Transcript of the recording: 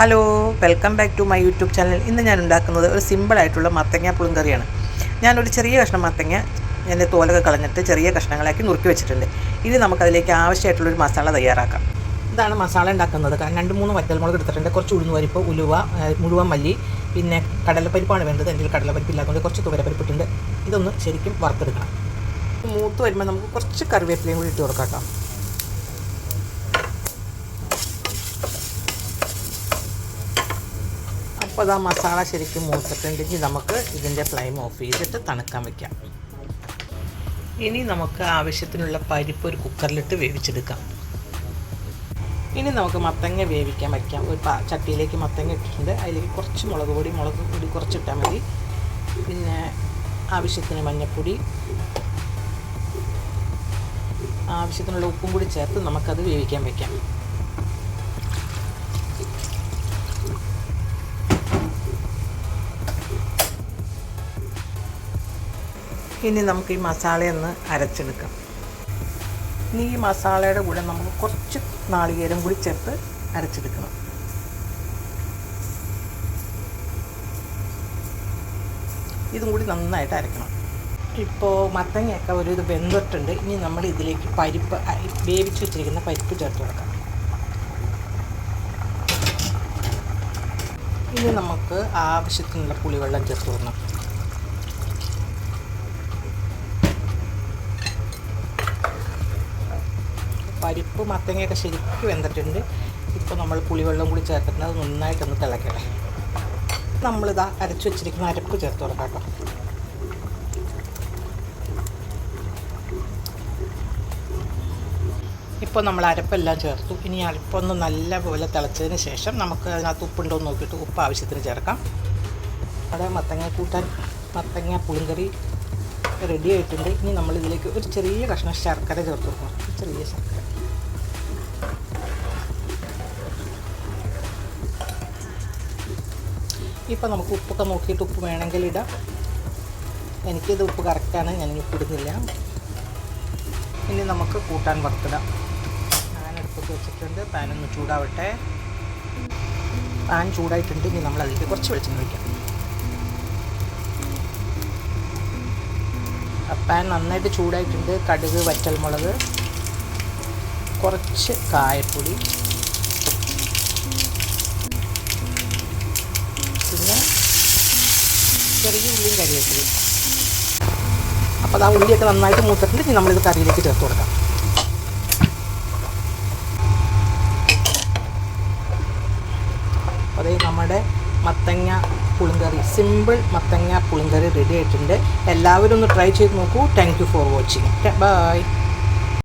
Hello welcome back to my YouTube channel ഇന്ന് ഞാൻ ഉണ്ടാക്കുന്നത് ഒരു സിമ്പിളായിട്ടുള്ള മത്തങ്ങ പുളും കറിയാണ്. ഞാനൊരു ചെറിയ കഷ്ണം മത്തങ്ങ എന്റെ തോലൊക്കെ കളഞ്ഞിട്ട് ചെറിയ കഷ്ണങ്ങളാക്കി നുറുക്കി വെച്ചിട്ടുണ്ട്. ഇനി നമുക്കതിലേക്ക് ആവശ്യമായിട്ടുള്ളൊരു മസാല തയ്യാറാക്കാം. ഇതാണ് മസാല ഉണ്ടാക്കുന്നത്. കാരണം രണ്ട് മൂന്ന് വറ്റൽമുളക് എടുത്തിട്ടുണ്ട്. കുറച്ച് ഉഴുന്നുപരിപ്പ് ഉലുവ മുഴുവൻ മല്ലി പിന്നെ കടലപ്പരിപ്പാണ് വേണ്ടത്. എന്റെ കടലപ്പരിപ്പ് ഇല്ലാത്തതുകൊണ്ട് കുറച്ച് തുവരപ്പരിപ്പിട്ടുണ്ട്. ഇതൊന്ന് ശരിക്കും വറുത്തെടുക്കണം. മൂത്ത് വരുമ്പോൾ നമുക്ക് കുറച്ച് കറിവേപ്പിലയും കൂടി ഇട്ട് കൊടുക്കാം അപ്പോൾ അത് ആ മസാല ശരിക്കും മൂത്തിട്ടുണ്ടെങ്കിൽ നമുക്ക് ഇതിന്റെ ഫ്ലെയിം ഓഫ് ചെയ്തിട്ട് തണുക്കാൻ വെക്കാം. ഇനി നമുക്ക് ആവശ്യത്തിനുള്ള പരിപ്പ് ഒരു കുക്കറിലിട്ട് വേവിച്ചെടുക്കാം. ഇനി നമുക്ക് മത്തങ്ങ വേവിക്കാൻ വയ്ക്കാം ഒരു ചട്ടിയിലേക്ക് മത്തങ്ങ ഇട്ടിട്ടുണ്ട്. അതിലേക്ക് കുറച്ച് മുളക് പൊടി മുളക് പൊടി കുറച്ചിട്ടാൽ മതി. പിന്നെ ആവശ്യത്തിന് മഞ്ഞൾപ്പൊടി ആവശ്യത്തിനുള്ള ഉപ്പും കൂടി ചേർത്ത് നമുക്കത് വേവിക്കാൻ വയ്ക്കാം ഇനി നമുക്ക് ഈ മസാലയൊന്ന് അരച്ചെടുക്കാം. ഇനി ഈ മസാലയുടെ കൂടെ നമുക്ക് കുറച്ച് നാളികേരം കൂടി ചേർത്ത് അരച്ചെടുക്കണം. ഇതും കൂടി നന്നായിട്ട് അരക്കണം. ഇപ്പോൾ മത്തങ്ങയൊക്കെ ഒരു ഇത് വെന്തിട്ടുണ്ട്. ഇനി നമ്മൾ ഇതിലേക്ക് പരിപ്പ് വേവിച്ച് വെച്ചിരിക്കുന്ന പരിപ്പ് ചേർത്ത് കൊടുക്കാം. ഇനി നമുക്ക് ആവശ്യത്തിനുള്ള പുളിവെള്ളം ചേർത്ത് കൊടുക്കണം. പരിപ്പ് മത്തങ്ങയൊക്കെ ശരിക്കും വെന്തിട്ടുണ്ട്. ഇപ്പോൾ നമ്മൾ പുളിവെള്ളം കൂടി ചേർത്തിട്ടുണ്ട്. അത് നന്നായിട്ടൊന്ന് തിളക്കട്ടെ. നമ്മളിതാ അരച്ചു വെച്ചിരിക്കുന്ന അരപ്പ് ചേർത്ത് കൊടുക്കാം ഇപ്പോൾ നമ്മൾ അരപ്പെല്ലാം ചേർത്തു. ഇനി അരപ്പൊന്ന് നല്ല പോലെ തിളച്ചതിന് ശേഷം നമുക്ക് അതിനകത്ത് ഉപ്പുണ്ടോ എന്ന് നോക്കിയിട്ട് ഉപ്പ് ആവശ്യത്തിന് ചേർക്കാം. അവിടെ മത്തങ്ങ കൂട്ടാൻ മത്തങ്ങ പുളിങ്കറി റെഡി ആയിട്ടുണ്ട്. ഇനി നമ്മൾ ഇതിലേക്ക് ഒരു ചെറിയ കഷ്ണം ശർക്കര ചേർത്ത് കൊടുക്കണം ചെറിയ ശർക്കര. ഇപ്പം നമുക്ക് ഉപ്പൊക്കെ നോക്കിയിട്ട് ഉപ്പ് വേണമെങ്കിൽ ഇടാം. എനിക്കിത് ഉപ്പ് കറക്റ്റാണ് ഞാൻ ഉപ്പ് ഇടുന്നില്ല. ഇനി നമുക്ക് കൂട്ടാൻ വറുത്തിടാം. പാൻ അടുപ്പത്ത് വെച്ചിട്ടുണ്ട്. പാനൊന്ന് ചൂടാവട്ടെ. പാൻ ചൂടായിട്ടുണ്ട്. ഇനി നമ്മൾ അതിലേക്ക് കുറച്ച് വെളിച്ചെണ്ണ ഒഴിക്കാം ആ പാൻ നന്നായിട്ട് ചൂടായിട്ടുണ്ട്. കടുക് വറ്റൽമുളക് കുറച്ച് കായപ്പൊടി. പിന്നെ ചെറിയ ഉള്ളിയും കരിവേപ്പിലയും അപ്പോൾ ആ ഉള്ളിയൊക്കെ നന്നായിട്ട് മൂത്തിട്ടുണ്ട്. നമ്മളിത് കറിയിലേക്ക് ചേർത്ത് കൊടുക്കാം. അതേ നമ്മുടെ മത്തങ്ങ പുളിങ്കറി. സിമ്പിൾ മത്തങ്ങ പുളിങ്കറി റെഡി ആയിട്ടുണ്ട്. എല്ലാവരും ഒന്ന് ട്രൈ ചെയ്ത് നോക്കൂ. Thank for watching bye